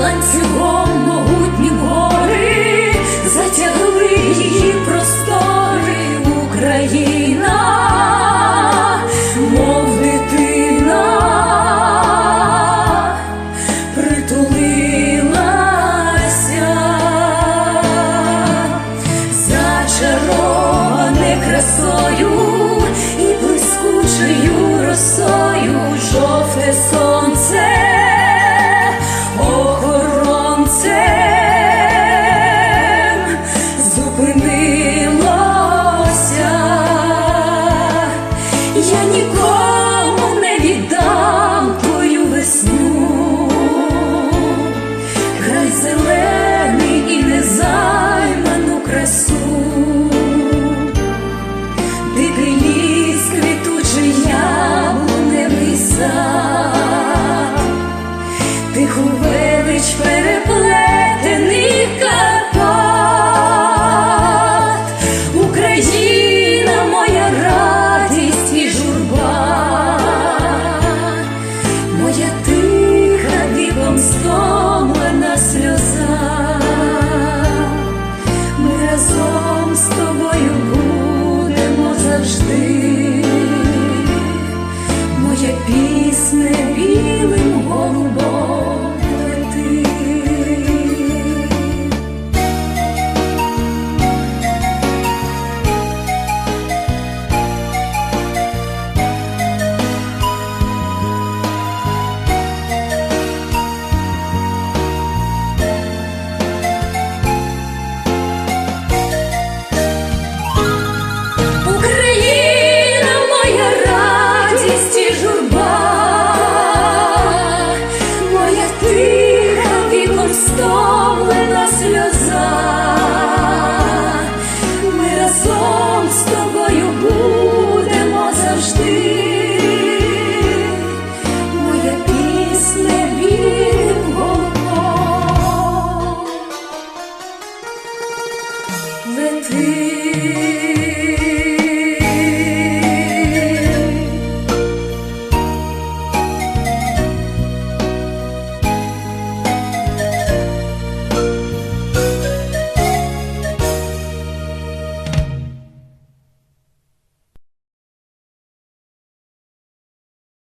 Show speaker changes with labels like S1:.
S1: ланцюгом могутні гори затягли її простори Україна, мов дитина, притулилася, зачароване красою і блискучою росою. тиху велич.